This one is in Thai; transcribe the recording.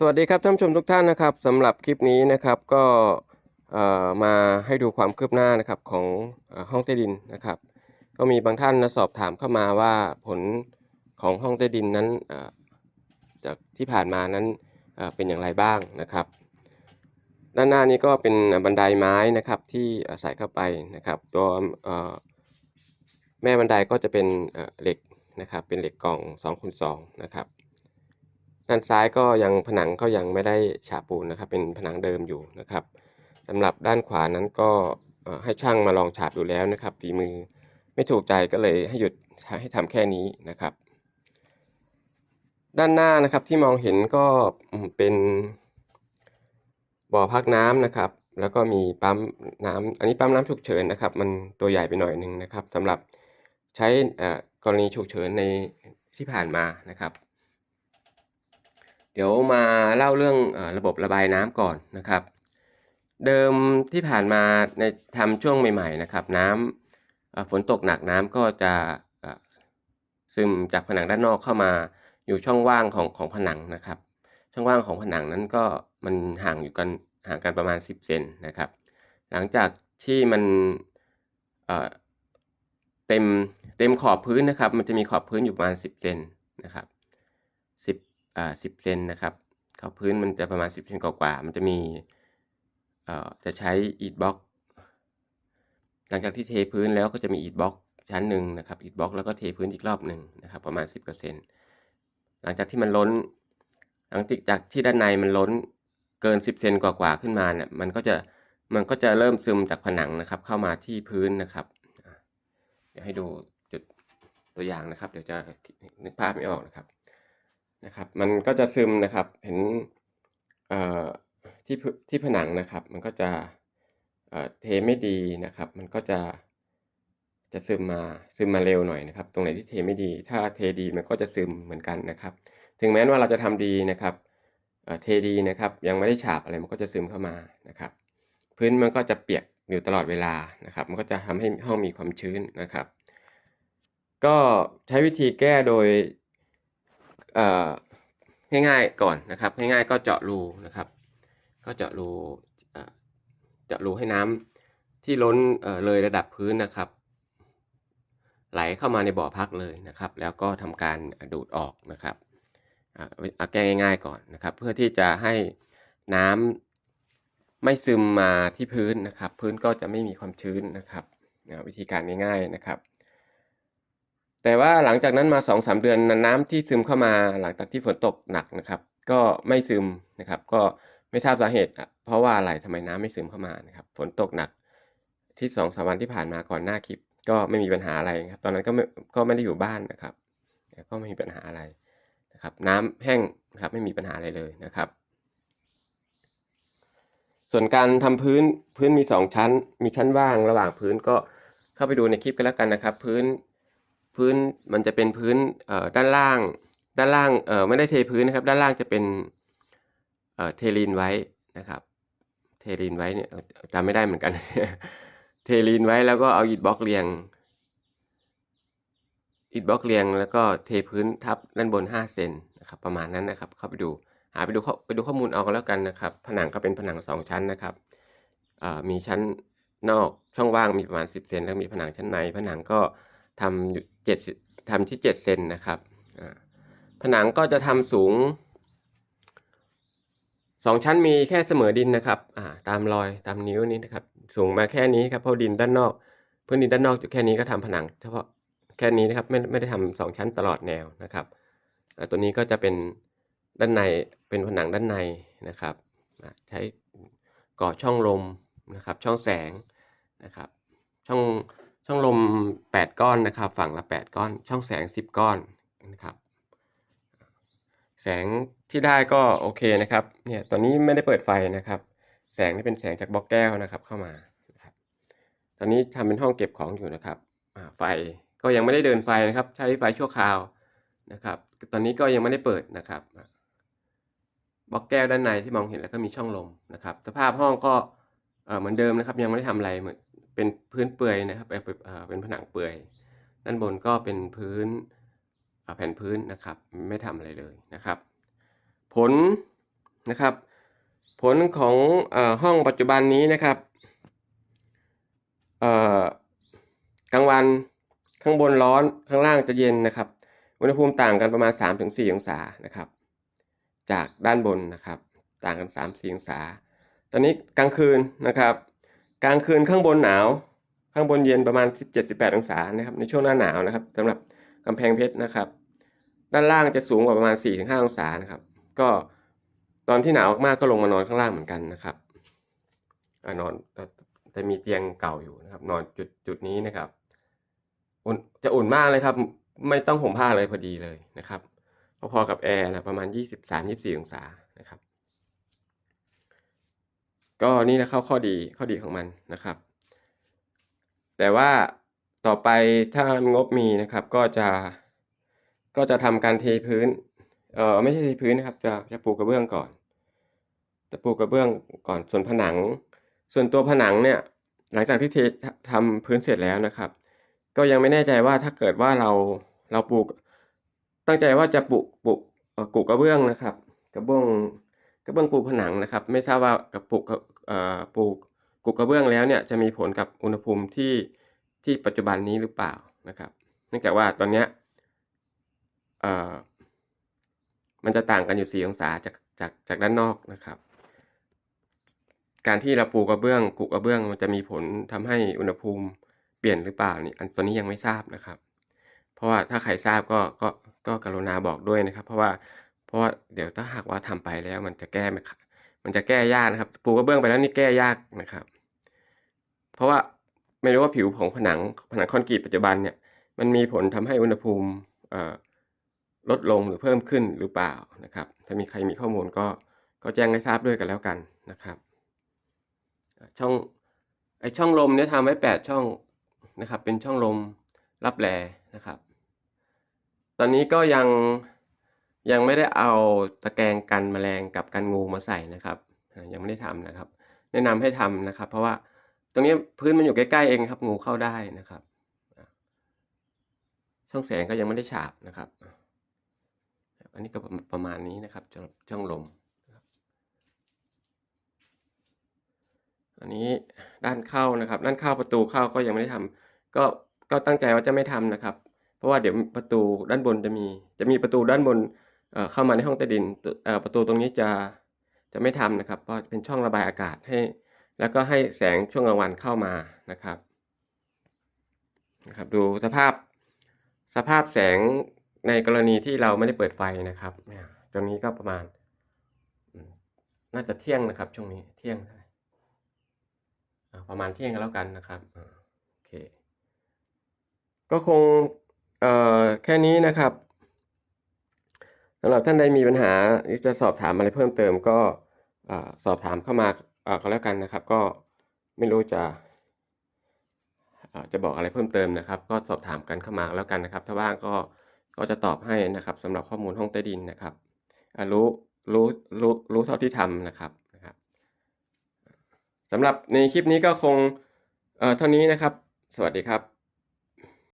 สวัสดีครับท่านผู้ชมทุกท่านนะครับสำหรับคลิปนี้นะครับก็มาให้ดูความคืบหน้านะครับของอห้องใต้ดินนะครับ ก็มีบางท่านนะสอบถามเข้ามาว่าผลของห้องใต้ดินนั้นจากที่ผ่านมานั้นเเป็นอย่างไรบ้างนะครับ ด้านหน้านี้ก็เป็นบันไดไม้นะครับที่ใส่เข้าไปนะครับตัวแม่บันไดก็จะเป็นเอ่อเหล็กนะครับเป็นเหล็กกล่อง2คูณ2นะครับ ด้านซ้ายก็ยังผนังก็ยังไม่ได้ฉาบปูนนะครับ เป็นผนังเดิมอยู่นะครับสำหรับด้านขวานั้นก็ให้ช่างมาลองฉาบดูแล้วนะครับฝีมือไม่ถูกใจก็เลยให้หยุดให้ทำแค่นี้นะครับ ด้านหน้านะครับที่มองเห็นก็เป็นบ่อพักน้ำนะครับ แล้วก็มีปั๊มน้ำอันนี้ปั๊มน้ำฉุกเฉินนะครับ มันตัวใหญ่ไปหน่อยหนึงนะครับสำหรับใช้กรณีฉุกเฉินในที่ผ่านมานะครับ เดี๋ยวมาเล่าเรื่องระบบระบายน้ำก่อนนะครับ เดิมที่ผ่านมาในทำช่วงใหม่ๆนะครับ น้ำเอ่อฝนตกหนักน้ำก็จะซึมจากผนังด้านนอกเข้ามาอยู่ช่องว่างของของผนังนะครับ ช่องว่างของผนังนั้นก็มันห่างอยู่กันห่างกันประมาณ 10เซนนะครับ หลังจากที่มันเต็มเต็มขอบพื้นนะครับ มันจะมีขอบพื้นอยู่ประมาณ 10เซนนะครับ อ่า10เซนนะครับขอบพื้นมันจะประมาณ10เซนกว่าๆมันจะมีเอ่อจะใช้อิฐบล็อกหลังจากที่เทพื้นแล้วก็จะมีอิฐบล็อกชั้นหนึ่งนะครับอิฐบล็อกแล้วก็เทพื้นอีกรอบหนึ่งนะครับ ประมาณ 10%หลังจากที่มันล้น หลังจากที่ด้านในมันล้นเกิน 10เซนกว่าๆขึ้นมาเนี่ยมันก็จะมันก็จะเริ่มซึมจากผนังนะครับ เข้ามาที่พื้นนะครับเดี๋ยวให้ดูจุดตัวอย่างนะครับ เดี๋ยวจะนึกภาพไม่ออกนะครับ นะครับ มันก็จะซึมนะครับ เห็นเอ่อที่พื้นที่ผนังนะครับ มันก็จะเอ่อเทไม่ดีนะครับ มันก็จะจะซึมมาซึมมาเร็วหน่อยนะครับ ตรงไหนที่เทไม่ดี ถ้าเทดีมันก็จะซึมเหมือนกันนะครับ ถึงแม้ว่าเราจะทำดีนะครับเอ่อเทดีนะครับ ยังไม่ได้ฉาบอะไรมันก็จะซึมเข้ามานะครับ พื้นมันก็จะเปียกอยู่ตลอดเวลานะครับ มันก็จะทำให้ห้องมีความชื้นนะครับ ก็ใช้วิธีแก้โดย ง่ายๆก่อนนะครับ ง่ายๆก็เจาะรูนะครับ ก็เจาะรูเจาะรูให้น้ำที่ล้นเเลยระดับพื้นนะครับ ไหลเข้ามาในบ่อพักเลยนะครับ แล้วก็ทำการดูดออกนะครับเอาแก้ง่าย ๆก่อนนะครับ เพื่อที่จะให้น้ำไม่ซึมมาที่พื้นนะครับ พื้นก็จะไม่มีความชื้นนะครับวิธีการง่ายๆนะครับ แต่ว่าหลังจากนั้นมา 2-3 เดือนน้ำที่ซึมเข้ามาหลังจากที่ฝนตกหนักนะครับ ก็ไม่ซึมนะครับ ก็ไม่ทราบสาเหตุ เพราะว่าอะไรทำไมน้ำไม่ซึมเข้ามานะครับ ฝนตกหนักที่สองสามวันที่ผ่านมาก่อนหน้าคลิป ก็ไม่มีปัญหาอะไรครับ ตอนนั้นก็ไม่ก็ไม่ได้อยู่บ้านนะครับ ก็ไม่มีปัญหาอะไรนะครับ น้ำแห้งนะครับไม่มีปัญหาอะไรเลยนะครับ ส่วนการทำพื้นพื้นมีสองชั้น มีชั้นว่างระหว่างพื้นก็เข้าไปดูในคลิปกันแล้วกันนะครับ พื้น พื้นมันจะเป็นพื้นด้านล่าง ด้านล่างไม่ได้เทพื้นนะครับ ด้านล่างจะเป็นเทลีนไว้นะครับ เทลีนไว้เนี่ยจำไม่ได้เหมือนกัน เทลีนไว้แล้วก็เอาอิฐบล็อกเรียงอิฐบล็อกเรียงแล้วก็เทพื้นทับด้านบนห้าเซนนะครับ ประมาณนั้นนะครับ เข้าไปดูหาไปดูข้อไปดูข้อมูลเอาก็แล้วกันนะครับ ผนังก็เป็นผนังสองชั้นนะครับมีชั้นนอกช่องว่างมีประมาณ 10 เซนแล้วมีผนังชั้นใน ผนังก็ทำ เจ็ดทำที่7เซนนะครับผนังก็จะทำสูงสองชั้นมีแค่เสมอดินนะครับาตามรอยตามนิ้วนี้นะครับ สูงมาแค่นี้ครับเพราะดินด้านนอกพื้นดินด้านนอกอยู่แค่นี้ก็ทำผนังเฉพาะแค่นี้นะครับไม่ไม่ได้ทำสองชั้นตลอดแนวนะครับตัวนี้ก็จะเป็นด้านในเป็นผนังด้านในนะครับ ใช้ก่อช่องลมนะครับ ช่องแสงนะครับ ช่อง ช่องลม 8 ก้อนนะครับ ฝั่งละ 8 ก้อน ช่องแสง 10 ก้อนนะครับ แสงที่ได้ก็โอเคนะครับ เนี่ย ตอนนี้ไม่ได้เปิดไฟนะครับ แสงนี่เป็นแสงจากบล็อกแก้วนะครับ เข้ามานะครับ ตอนนี้ทำเป็นห้องเก็บของอยู่นะครับ ไฟก็ยังไม่ได้เดินไฟนะครับ ใช้ไฟชั่วคราวนะครับ ตอนนี้ก็ยังไม่ได้เปิดนะครับ บล็อกแก้วด้านในที่มองเห็นแล้วก็มีช่องลมนะครับ สภาพห้องก็เอ่อเหมือนเดิมนะครับ ยังไม่ได้ทำอะไรเหมือน เป็นพื้นเปื่อยนะครับเป็นผนังเปื่อยด้านบนก็เป็นพื้นแผ่นพื้นนะครับ ไม่ทำอะไรเลยนะครับ ผลนะครับ ผลของอห้องปัจจุบันนี้นะครับกลางวันข้างบนร้อนข้างล่างจะเย็นนะครับ อุณหภูมิต่างกันประมาณ 3-4 องศานะครับ จากด้านบนนะครับ ต่างกัน 3-4 องศา ตอนนี้กลางคืนนะครับ กลางคืนข้างบนหนาว ข้างบนเย็นประมาณ 17-18 องศานะครับ ในช่วงหน้าหนาวนะครับสำหรับกำแพงเพชรนะครับ ด้านล่างจะสูงกว่าประมาณ 4-5 องศานะครับ ก็ตอนที่หนาวมากก็ลงมานอนข้างล่างเหมือนกันนะครับอนอนเอ่อจะมีเตียงเก่าอยู่นะครับ นอนจุดจุดนี้นะครับอุ่นจะอุ่นมากเลยครับ ไม่ต้องห่มผ้าเลยพอดีเลยนะครับพอๆกับแอร์นะประมาณ 23-24 องศานะครับ ก็นี่นะครับข้อดีข้อดีของมันนะครับ แต่ว่าต่อไปถ้างบมีนะครับก็จะก็จะทำการเทพื้นเอ่อไม่ใช่เทพื้นนะครับ จะจะปูกระเบื้องก่อนจะปูกระเบื้องก่อนส่วนผนัง ส่วนตัวผนังเนี่ยหลังจากที่เททำพื้นเสร็จแล้วนะครับ ก็ยังไม่แน่ใจว่าถ้าเกิดว่าเราเราปลูกตั้งใจว่าจะปลูกปลูกเอ่อปลูกกระเบื้องนะครับ กระเบื้อง กระเบื้องปูผนังนะครับ ไม่ทราบว่ากับปลูกปลูกปลูกกระเบื้องแล้วเนี่ยจะมีผลกับอุณหภูมิที่ที่ปัจจุบันนี้หรือเปล่านะครับ เนื่องจากว่าตอนนี้มันจะต่างกันอยู่ 4 องศาจากจากจากด้านนอกนะครับ การที่เราปูกระเบื้อง กุกระเบื้องมันจะมีผลทำให้อุณหภูมิเปลี่ยนหรือเปล่านี่อันตัวนี้ยังไม่ทราบนะครับ เพราะว่าถ้าใครทราบก็ก็ก็กรุณาบอกด้วยนะครับ เพราะว่า ราะว่าเดี๋ยวถ้าหากว่าทำไปแล้ว มันจะแก้ไหม่ค่ะมันจะแก้ยากนะครับ ปูกระเบื้องไปแล้วนี่แก้ยากนะครับ เพราะว่าไม่รู้ว่าผิวของผนังผนังคอนกรีตปัจจุบันเนี่ยมันมีผลทำให้อุณหภูมิลดลงหรือเพิ่มขึ้นหรือเปล่านะครับ ถ้ามีใครมีข้อมูลก็ก็แจ้งให้ทราบด้วยกันแล้วกันนะครับช่องไอช่องลมเนี่ยทำไว้แปดช่องนะครับ เป็นช่องลมรับแลนะครับ ตอนนี้ก็ยัง ยังไม่ได้เอาตะแกรงกันแมลงกับกันงูมาใส่นะครับยังไม่ได้ทำนะครับ แนะนำให้ทำนะครับ เพราะว่าตรงนี้พื้นมันอยู่ใกล้ๆเองครับ งูเข้าได้นะครับ ช่องแสงก็ยังไม่ได้ฉาบนะครับ อันนี้ก็ประมาณนี้นะครับช่องลมอันนี้ด้านเข้านะครับ ด้านเข้าประตูเข้าก็ยังไม่ได้ทำก็ก็ตั้งใจว่าจะไม่ทำนะครับ เพราะว่าเดี๋ยวประตูด้านบนจะมี จะมีประตูด้านบน เข้ามาในห้องใต้ดินประตูตรงนี้จะจะไม่ทำนะครับ เพราะเป็นช่องระบายอากาศให้ แล้วก็ให้แสงช่วงกลางวันเข้ามานะครับนะครับดูสภาพสภาพแสงในกรณีที่เราไม่ได้เปิดไฟนะครับตรงนี้ก็ประมาณ น่าจะเที่ยงนะครับ ช่วงนี้เที่ยงประมาณเที่ยงกันแล้วกันนะครับโอเคก็คงแค่นี้นะครับำหรับท่านใดมีปัญหาหรือจะสอบถามอะไรเพิ่มเติมก็สอบถามเข้ามาก็แล้วกันนะครับ ก็ไม่รู้จะจะบอกอะไรเพิ่มเติมนะครับ ก็สอบถามกันเข้ามาแล้วกันนะครับ ถ้าว่างก็ก็จะตอบให้นะครับสำหรับข้อมูลห้องใต้ดินนะครับรู้รู้รู้รู้เท่าที่ทำนะครับนะครับสำหรับในคลิปนี้ก็คงเท่านี้นะครับ สวัสดีครับ